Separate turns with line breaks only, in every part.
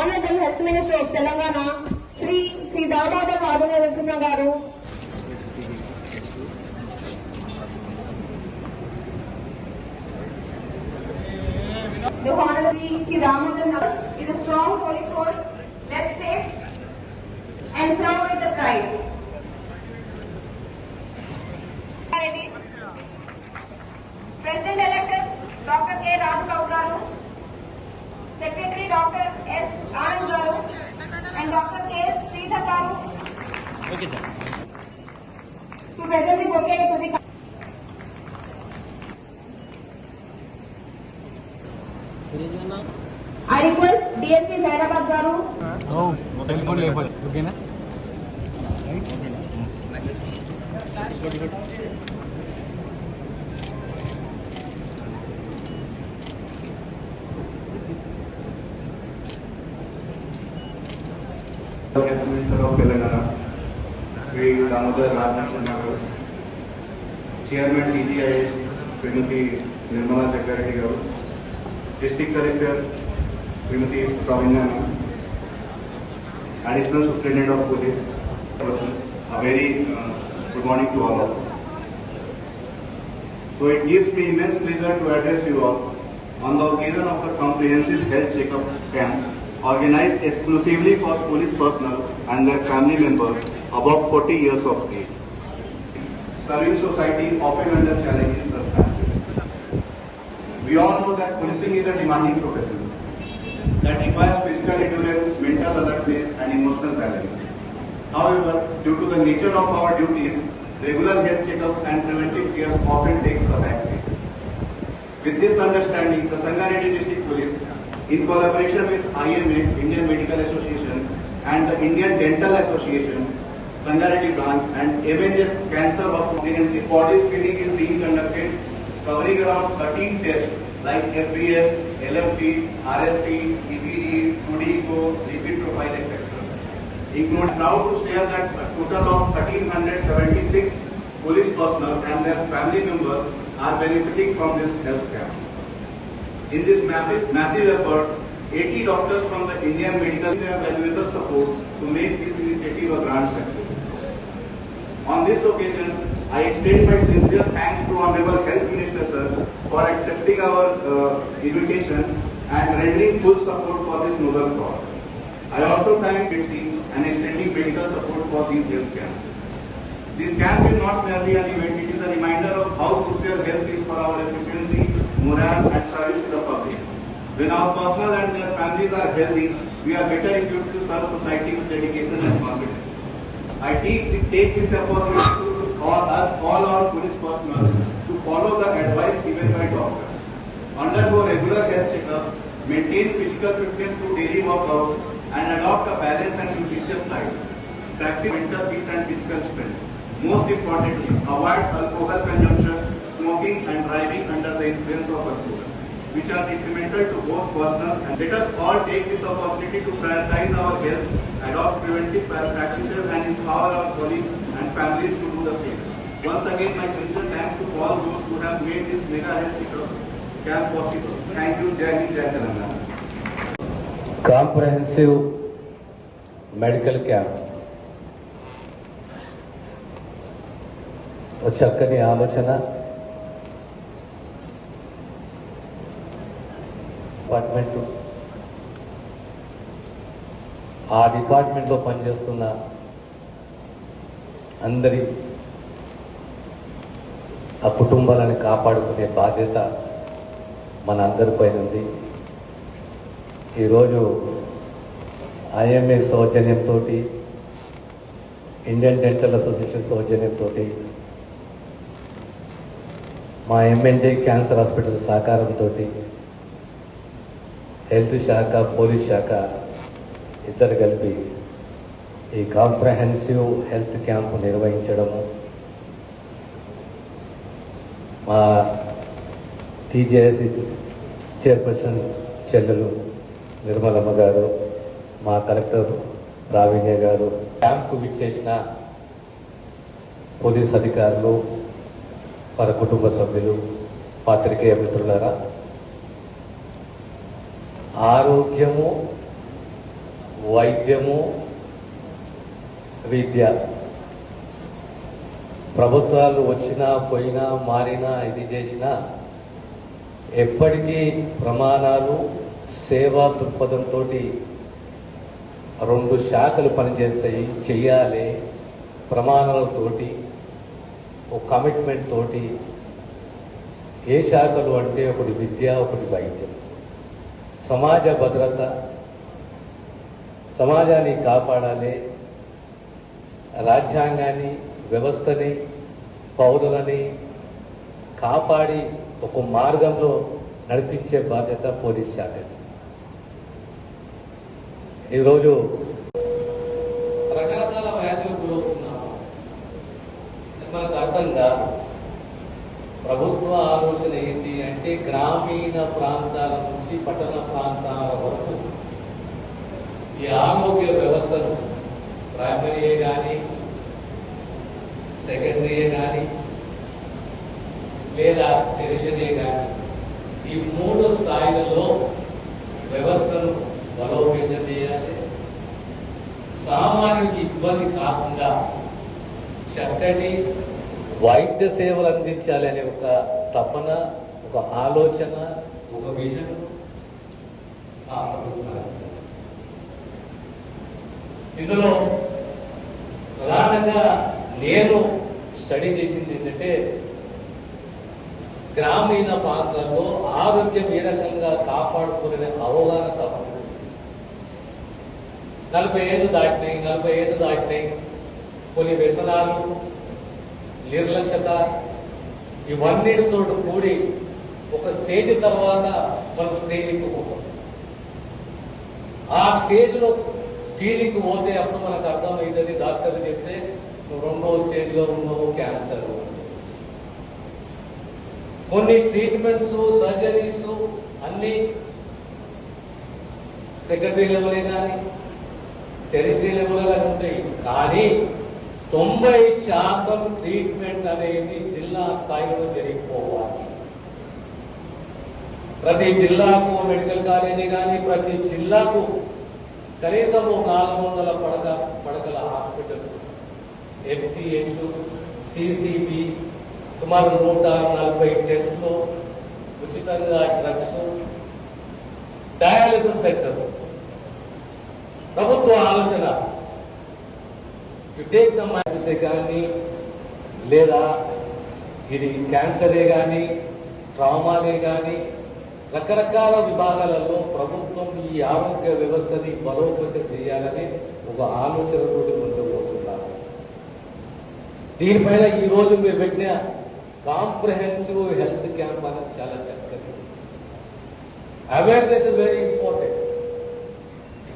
ఆమెదం హెస్మిని స్టేట్ తెలంగాణ శ్రీ శ్రీ దామోదర కాదు Narasimha garu The Honorable Sri Ramadhan is a strong police force, let's say, and serve with the pride. Okay sir तो वैसे भी बोल के I request DSP Zainabad Garu. Oh, telephone level. Okay na? Right? Okay na.
Good,
good. Government of Telangana Sri Damodar Rajnath Chairman TGIS, Srimati Nirmala Chakravarti Garu, District Collector, Srimati Praveena Ma'am, Additional Superintendent of Police, a very uh, good morning to all of you. So it gives me immense pleasure to address you all on the occasion of a comprehensive health checkup camp organized exclusively for police personnel and their family members above 40 years of age. Serving society often under challenging circumstances. We all know that policing is a demanding profession that requires physical endurance, mental alertness and emotional balance. However, due to the nature of our duties, regular health checkups and preventive care often takes a backseat. With this understanding, the Sangareddy District Police, in collaboration with IMA, Indian Medical Association, and the Indian Dental Association, Sangareddy branch, and MNS Cancer of Comprehensive Body Screening is being conducted, covering around 13 tests like FBS, LFT, RFT, ECG, 2D-Echo, lipid profile, etc. Include now to share that a total of 1376 police personnel and their family members are benefiting from this health camp. In this massive, massive effort, 80 doctors from the Indian medical have valuable support to make this initiative a grand success. On this occasion, I extend my sincere thanks to Honorable Health Minister Sir for accepting our uh, invitation and rendering full support for this noble cause. I also thank BITSI and extending medical support for these health camps. This camp is not merely an event, it is a reminder of how crucial health is for our efficiency, morale and service to the public. When our personnel and their families are healthy, we are better equipped to serve society with dedication and confidence. I take, take this opportunity to call, urge all our police personnel to follow the advice given by doctors. Undergo regular health checkup, maintain physical fitness through daily workout, and adopt a balanced and nutritious diet. Practice mental peace and physical strength. Most importantly, avoid alcohol consumption, smoking, and driving under the influence of alcohol, which are detrimental to both personal and let us all take this opportunity to prioritize our health, adopt preventive practices, and empower our colleagues and families to do the same. Once again, my sincere thanks to all those who have made this mega health checkup camp possible. Thank you, Jai Hind, Jai Telangana.
Comprehensive medical camp ఒక చక్కని ఆలోచన department. ఆ డిపార్ట్మెంట్లో పనిచేస్తున్న అందరి ఆ కుటుంబాలను కాపాడుకునే బాధ్యత మన అందరిపైన ఉంది. ఈరోజు ఐఎంఏ సౌజన్యంతో ఇండియన్ డెంటల్ అసోసియేషన్ సౌజన్యంతో మా ఎంఎన్జే క్యాన్సర్ హాస్పిటల్ సహకారంతో హెల్త్ శాఖ పోలీస్ శాఖ ఇద్దరు కలిపి ఈ కాంప్రహెన్సివ్ హెల్త్ క్యాంపు నిర్వహించడము మా టీజేఎస్సి చైర్పర్సన్ చెల్లెలు నిర్మలమ్మ గారు మా కలెక్టర్ రావీణ్య గారు క్యాంప్కు విచ్చేసిన పోలీస్ అధికారులు వారి కుటుంబ సభ్యులు పాత్రికేయ మిత్రులారా ఆరోగ్యము వైద్యము విద్య. ప్రభుత్వాలు వచ్చినా పోయినా మారినా ఇది చేసినా ఎప్పటికీ ప్రమాణాలు సేవా దృక్పథంతో రెండు శాఖలు పనిచేస్తాయి. చెయ్యాలి ప్రమాణాలతోటి ఒక కమిట్మెంట్ తోటి. ఏ శాఖలు అంటే ఒకటి విద్య ఒకటి వైద్యం. సమాజ భద్రత సమాజాన్ని కాపాడాలి రాజ్యాంగాన్ని వ్యవస్థని పౌరులని కాపాడి ఒక మార్గంలో నడిపించే బాధ్యత పోలీస్ శాఖది. ఈరోజు రకరకాల వ్యాధులు గురవుతున్నాము మనకు అర్థం కాదు. ప్రభుత్వ ఆలోచన ఏంటి అంటే గ్రామీణ ప్రాంతాల నుంచి పట్టణ ప్రాంతాల వరకు ఈ ఆరోగ్య వ్యవస్థను ప్రైమరీయే కానీ సెకండరీయే కానీ లేదా టెరిషరీయే కానీ ఈ మూడు స్థాయిలలో వ్యవస్థను బలోపేతం చేయాలి. సామాన్యుడికి ఇబ్బంది కాకుండా చక్కటి వైద్య సేవలు అందించాలి అనే ఒక తపన ఒక ఆలోచన ఒక విజన్ ఇందులో ప్రధానంగా నేను స్టడీ చేసింది ఏంటంటే గ్రామీణ ప్రాంతాల్లో ఆరోగ్యం ఏ రకంగా కాపాడుకునే అవగాహన తప్పదు నలభై ఏళ్ళు దాటినాయి నలభై ఏళ్ళు దాటినాయి. కొన్ని వ్యసనాలు నిర్లక్ష్యత ఇవన్నిటితో కూడి ఒక స్టేజ్ తర్వాత మనం స్టేజ్కి పోతాం. ఆ స్టేజ్లో స్టీలింగ్కి పోతే అప్పుడు మనకు అర్థమవుతుంది డాక్టర్ చెప్తే నువ్వు రెండో స్టేజ్లో ఉన్నావు క్యాన్సర్ కొన్ని ట్రీట్మెంట్స్ సర్జరీస్ అన్ని సెకండరీ లెవెలే కానీ టెరిసరీ లెవెల్ కానీ ఉంటాయి. కానీ తొంభై శాతం ట్రీట్మెంట్ అనేది జిల్లా స్థాయిలో జరిగిపోవాలి. ప్రతి జిల్లాకు మెడికల్ కాలేజీ కానీ ప్రతి జిల్లాకు కనీసం నాలుగు వందల పడక పడకల హాస్పిటల్ ఎంసీహెచ్ సిసిబి సుమారు నూట నలభై టెస్టులు ఉచితంగా డ్రగ్స్ డయాలిసిస్ సెంటర్ ప్రభుత్వ ఆలోచన యు టేక్ ద మైసిసే కానీ లేదా ఇది క్యాన్సరే కానీ ట్రామాలే కానీ రకరకాల విభాగాలలో ప్రభుత్వం ఈ ఆరోగ్య వ్యవస్థని బలోపేతం చేయాలని ఒక ఆలోచనతో ముందుకు పోతున్నారు దీనిపైన ఈ రోజు మీరు పెట్టిన కాంప్రహెన్సివ్ హెల్త్ క్యాంప్ అనేది చాలా చక్కది awareness is very important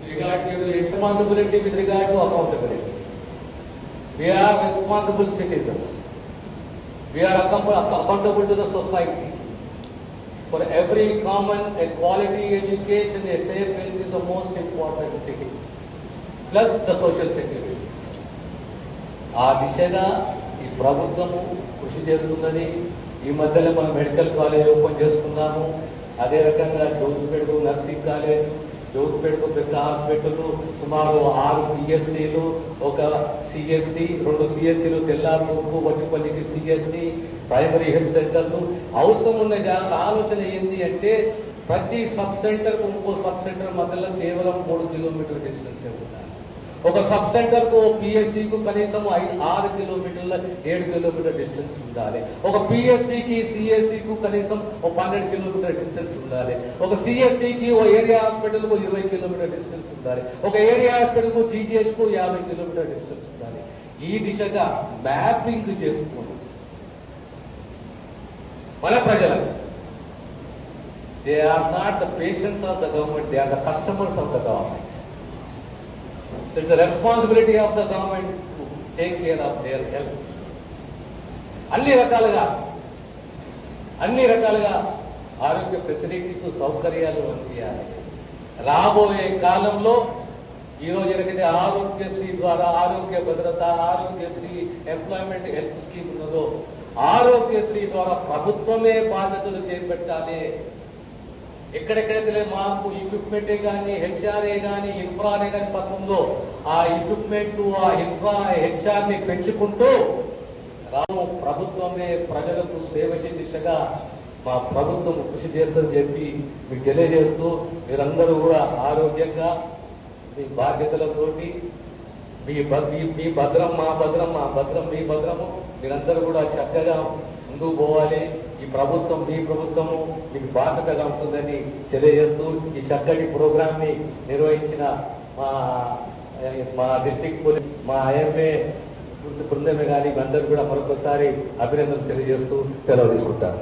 regard to responsibility with regard to accountability. We are responsible citizens. We are account- accountable to the society. For every common, a quality education, a safe health is the most important thing. Plus the social security. ఆ దిశగా ఈ ప్రభుత్వము కృషి చేస్తున్నది ఈ మధ్యలో మనం medical college open చేసుకున్నాము అదే రకంగా జోగిపేటకు నర్సింగ్ కాలేజ్ జోగిపేటకు పెద్ద హాస్పిటల్ సుమారు ఆరు పిఎస్సీలు ఒక సిఎస్సి రెండు సిఎస్సీలు తెల్లారుకు వట్టిపల్లికి సిఎస్సి ప్రైమరీ హెల్త్ సెంటర్లు అవసరం ఉన్న జా- ఆలోచన ఏంటి అంటే ప్రతి సబ్ సెంటర్ ఇంకో సబ్ సెంటర్ మధ్యలో కేవలం మూడు కిలోమీటర్ డిస్టెన్స్ ఉండాలి. ఒక సబ్ సెంటర్ కు పిఎస్సి కు కనీసం ఐదు ఆరు కిలోమీటర్ల ఏడు కిలోమీటర్ డిస్టెన్స్ ఉండాలి ఒక పిఎస్సి కి సిఎస్సి కు కనీసం ఒక పన్నెండు కిలోమీటర్ డిస్టెన్స్ ఉండాలి ఒక సిఎస్సి కి ఓ ఏరియా హాస్పిటల్ కు ఇరవై కిలోమీటర్ డిస్టెన్స్ ఉండాలి ఒక ఏరియా హాస్పిటల్ కు జీజీహెచ్ కు యాభై కిలోమీటర్ డిస్టెన్స్ ఉండాలి ఈ దిశగా మ్యాపింగ్ చేసుకోండి మన ప్రజలకు they are not the patients of the government they are the customers of the government So it's the responsibility of the government to take care of their health. అన్ని రకాలుగా అన్ని రకాలుగా ఆరోగ్య ఫెసిలిటీస్ సౌకర్యాలు అందియాలి రాబోయే కాలంలో ఈ రోజు ఎలాగైతే ఆరోగ్యశ్రీ ద్వారా ఆరోగ్య భద్రత ఆరోగ్యశ్రీ ఎంప్లాయ్మెంట్ హెల్త్ స్కీమ్ ఉన్నదో ఆరోగ్యశ్రీ ద్వారా ప్రభుత్వమే బాధ్యతలు చేపట్టాలి ఎక్కడెక్కడైతే మాకు ఎక్విప్మెంటే కానీ హెచ్ఆర్ఏ కానీ ఇన్ఫ్రానే కానీ పడుతుందో ఆ ఎక్విప్మెంట్ ఆ ఇన్ఫ్రా హెచ్ఆర్ని పెంచుకుంటూ రాను ప్రభుత్వమే ప్రజలకు సేవ చే దిశగా మా ప్రభుత్వం కృషి చేస్తుందని చెప్పి మీకు తెలియజేస్తూ మీరందరూ కూడా ఆరోగ్యంగా మీ బాధ్యతలతోటి మీ మీ- మీ భద్రం మా భద్రం మా భద్రం మీ భద్రము మీరందరూ కూడా చక్కగా ముందుకు పోవాలి. ఈ ప్రభుత్వం మీ ప్రభుత్వము మీకు బాధ్యతగా ఉంటుందని తెలియజేస్తూ ఈ చక్కటి ప్రోగ్రామ్ని నిర్వహించిన మా మా డిస్టిక్ పోలీస్ మా ఐఎంఏ బృందమే కానీ అందరూ కూడా మరొకసారి అభినందనలు తెలియజేస్తూ సెలవు తీసుకుంటాను.